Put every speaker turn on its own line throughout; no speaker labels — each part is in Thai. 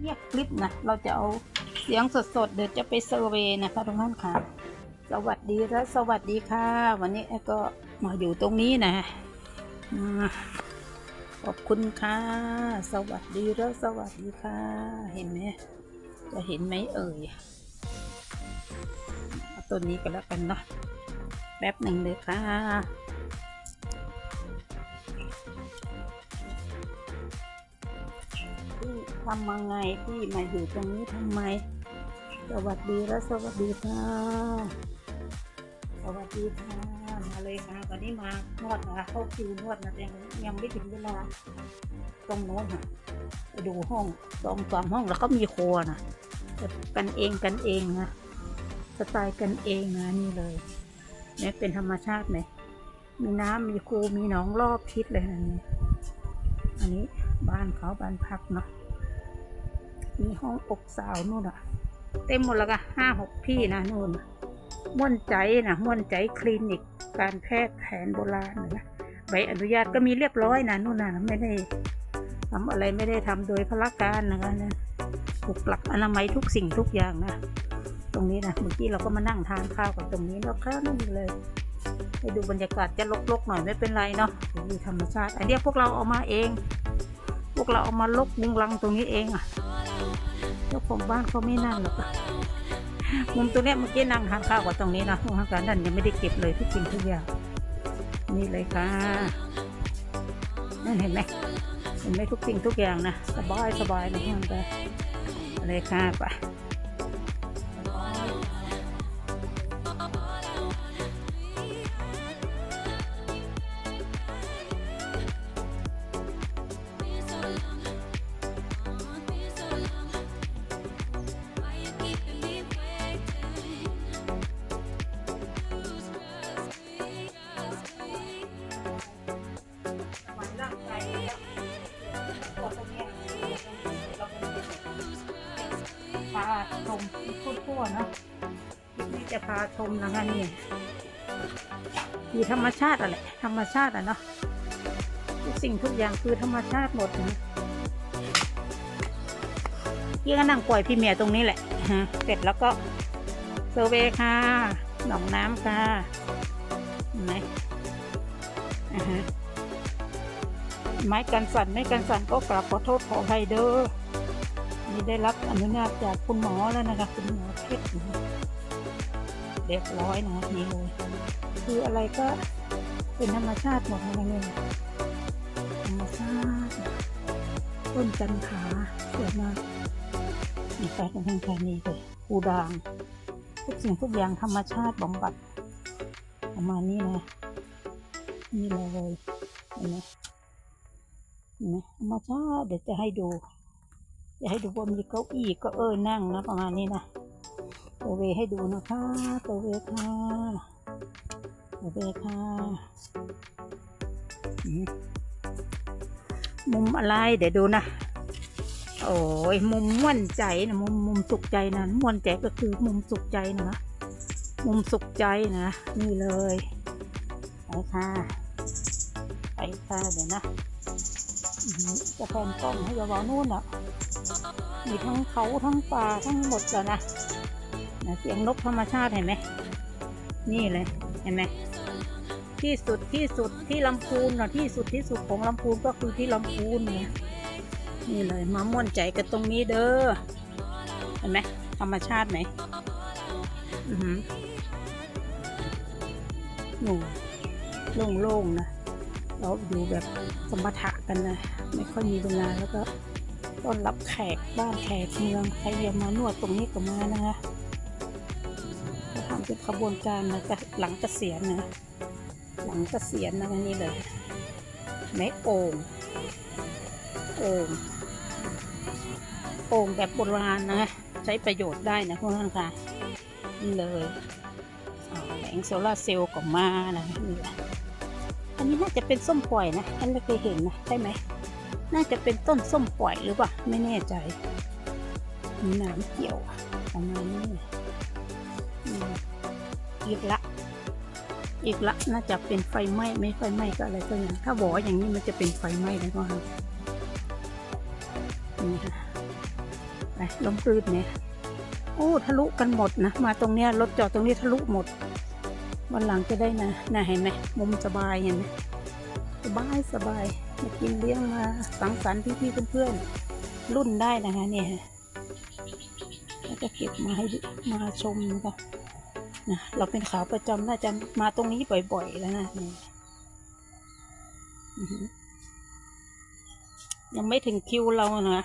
เงียบคลิปนะเราจะเอาเสียงสดๆ เดี๋ยวจะไปเซอร์เวย์นะคะทุกท่านค่ะ สวัสดีและสวัสดีค่ะ วันนี้แอก็มาอยู่ตรงนี้นะขอบคุณค่ะ สวัสดีและสวัสดีค่ะ เห็นไหมจะเห็นไหมเอ่ยเอาตัวนี้ก็แล้วกันเนาะแป๊บหนึ่งเลยค่ะ ทำมาไงที่มาอยู่ตรงนี้ทำไม สวัสดีและสวัสดีค่ะ สวัสดีค่ะมาเลยค่ะวันนี้มานวดนะคะเข้าคิวนวดนะแต่ยังยังไม่ถึงเวลาตรงโน้นค่ะไปดูห้องสองสามห้องแล้วก็มีครัวนะกันเองกันเองนะสไตล์กันเองนะนี่เลยเนี่ยเป็นธรรมชาติไหมมีน้ำมีคูมีหนองรอบทิศเลยนะนี่อันนี้บ้านเขาบ้านพักเนาะ มีห้องอกสาวนู่นอะเต็มหมดแล้วก็ห้าหกที่นะนู่นม่วนใจนะม่วนใจคลินิก การแพทย์แผนโบราณนะใบอนุญาตก็มีเรียบร้อยนะนู่นนะไม่ได้ทำอะไรไม่ได้ทำโดยพละการนะคะนะถูกหลักอนามัยทุกสิ่งทุกอย่างนะตรงนี้นะเมื่อกี้เราก็มานั่งทานข้าวกับตรงนี้แล้วค่ะนั่นเลยไปดูบรรยากาศจะลกๆหน่อยไม่เป็นไรเนาะดูธรรมชาติอันเนี้ยพวกเราเอามาเอง วกเราเอามาลกมุงลังตรงนี้เองอะเจ้าของบ้านเขาไม่นั่งหรอกมุมตรงนี้เมื่อกี้นั่งทานข้าวกว่าตรงนี้นะห้องกาหารนั่นยังไม่ได้เก็บเลยทุกสิ่งทุกอย่างนี่เลยค่ะนั่นเห็นไหมเห็นไหมทุกสิ่งทุกอย่างนะสบายสบายนะห้องไปเลยค่ะไป พาชมทั่วๆเนาะนี่จะพาชมนะคะนี่คือธรรมชาติอะไรธรรมชาติอะเนาะทุกสิ่งทุกอย่างคือธรรมชาติหมดนะยี่ก็นั่งปล่อยพี่เมียตรงนี้แหละฮะเสร็จแล้วก็เซอร์เวค่ะหนองน้ำค่ะเห็นไหมฮะไม้กันสั่นไม่กันสั่นก็กราบขอโทษขออภัยเด้อ นี่ได้รับอนุญาตจากคุณหมอแล้วนะคะ คุณหมอเพชรเรียบร้อยนะนี่เลยคืออะไรก็เป็นธรรมชาติหมดเลยธรรมชาติต้นจันทราสวยมากนี่ไปทางทางการนี้เลยปูดาง ทุกสิ่งทุกอย่างธรรมชาติบำบัดประมาณนี้นะนี่เลยเห็นไหมเห็นไหมธรรมชาติเดี๋ยวจะให้ดู จะให้ดูว่ามีเก้าอี้ก็เออนั่งนะประมาณนี้นะตัวเวให้ดูนะคะตัวเวค่ะตัวเวค่ะมุมอะไรเดี๋ยวดูนะ โอ้ยมุมม่วนใจนะมุมมุมสุขใจนะม่วนใจก็คือมุมสุขใจนะมุมสุขใจนะนี่เลยไปค่ะไปค่ะเดี๋ยวนะจะแพนกล้องให้ยาวๆนู่นอะ มีทั้งเขาทั้งป่าทั้งหมดเลยนะนะเสียงนกธรรมชาติเห็นไหมนี่เลยเห็นไหมที่สุดที่สุดที่ลำพูนนะที่สุดที่สุดของลำพูนก็คือที่ลำพูนเนี่ยนี่เลยมาม่วนใจกันตรงนี้เด้อเห็นไหมธรรมชาติไหมอือหือโอ้โล่งๆนะเราอยู่แบบสมถะกันนะ ไม่ค่อยมีเวลาแล้วก็ ต้อนรับแขกบ้านแขกเมืองใครจะมานวดตรงนี้ก็มานะคะจะทำเป็นขบวนการนะจะหลังเกษียณนะ หลังเกษียณนะนี่เลยไม้โอ่งโอ่งโอ่งแบบโบราณนะ ใช้ประโยชน์ได้นะพวกนั้นค่ะนี่เลยแผงโซลาเซลล์ก็มานะนี่แหละอันนี้น่าจะเป็นส้มปล่อยนะฉันไม่เคยเห็นนะใช่ไหม น่าจะเป็นต้นส้มปล่อยหรือเปล่า ไม่แน่ใจ มีหนามเกี่ยวประมาณนี้อืมอีกละ อีกละน่าจะเป็นไฟไหม้ไม่ไฟไหม้ก็อะไรก็อย่างถ้าบอกว่าอย่างนี้มันจะเป็นไฟไหม้เลยก็ครับนี่ค่ะไปลมปืดเนี่ยโอ้ทะลุกันหมดนะ มาตรงเนี้ยรถจอดตรงนี้ทะลุหมดวันหลังจะได้นะน่ะเห็นไหมมุมสบายเห็นไหมสบายสบาย มากินเลี้ยงมาสังสรรค์พี่ๆเพื่อนๆรุ่นได้นะคะเนี่ยแล้วจะเก็บมาให้มาชมนะคะนะเราเป็นขาประจำน่าจะมาตรงนี้บ่อยๆแล้วนะเนี่ยยังไม่ถึงคิวเรานะ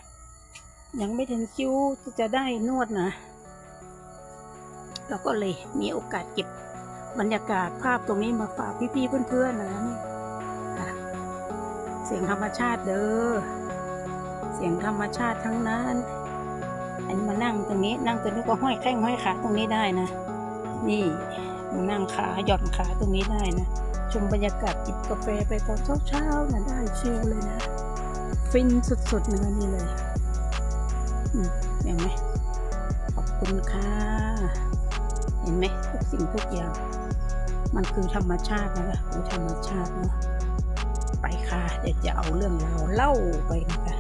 ยังไม่ถึงคิวที่จะได้นวดนะ เราก็เลยมีโอกาสเก็บบรรยากาศภาพตรงนี้มาฝากพี่ๆเพื่อนๆนะนี่ เสียงธรรมชาติเด้อ เสียงธรรมชาติทั้งนั้น อันมานั่งตรงนี้นั่งตรงนี้ก็ห้อยแข้งห้อยขาตรงนี้ได้นะ นี่มานั่งขาหย่อนขาตรงนี้ได้นะ ชมบรรยากาศจิบกาแฟไปตอนเช้าๆนะได้ฟิลเลยนะ ฟินสุดๆเลยนี่เลยอืมเห็นไหมขอบคุณค่ะ เห็นไหมทุกสิ่งทุกอย่าง มันคือธรรมชาตินะคะคือธรรมชาติเนาะ ค่ะเดี๋ยวจะเอาเรื่องราวเล่าไปนะคะ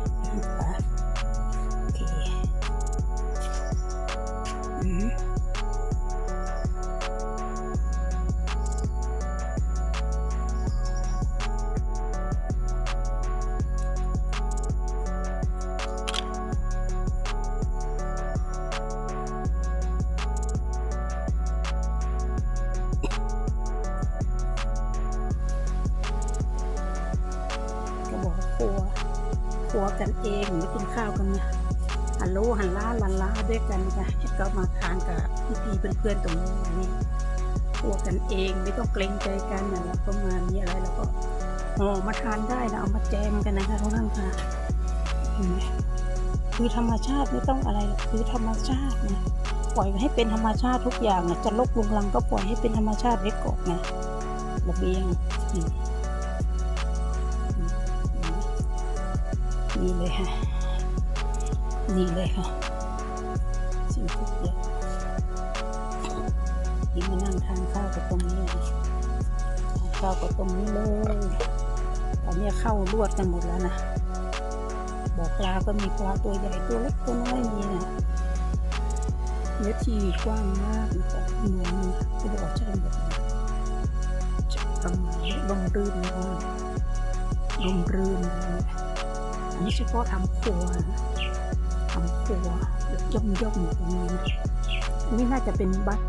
กันเองไม่กินข้าวกันเนะฮัลโหลฮัลล่าลันล่าด้วยกันค่ะก็มาทานกับพี่ๆเพื่อนๆตรงนี้นี่ัวกันเองไม่ต้องเกรงใจกันนะแล้วก็มามีอะไรเราก็ห่อมาทานได้นะเอามาแจมกันนะคะทุกท่านค่ะเห็นไหมคือธรรมชาติไม่ต้องอะไรคือธรรมชาตินะปล่อยให้เป็นธรรมชาติทุกอย่างนะจะลกลุงลังก็ปล่อยให้เป็นธรรมชาติไว้ก่อนนะระเบียง นี่นี่เลยค่ะ นี่เลยค่ะสิ่งทุกอย่างที่มานั่งทานข้าวกับตรงนี้นะทานข้าวกับตรงนี้เลยตอนนี้เข้ารวดกันหมดแล้วนะบอกปลาก็มีปลาตัวใหญ่ตัวเล็กตัวน้อยมีนะเนื้อที่กว้างมากนะคะหนูที่บอกใช่แบบนี้จะทำลมรื่นนะลมรื่นนะ อันนี้เฉพาะทำครัวนะทำครัวย่อมย่อมอยู่ตรงนี้นะอันนี้น่าจะเป็นบัต
ร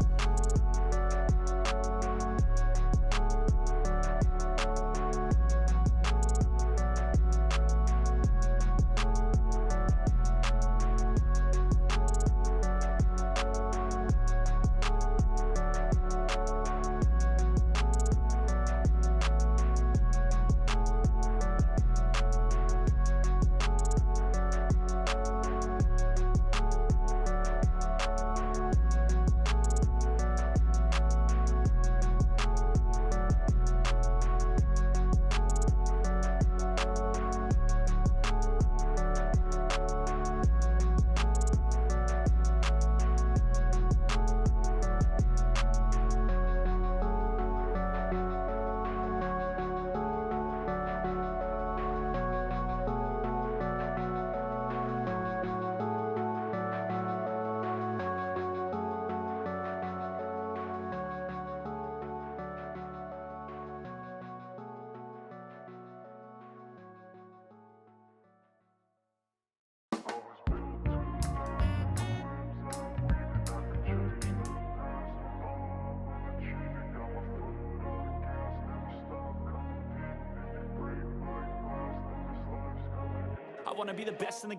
I wanna be the best in the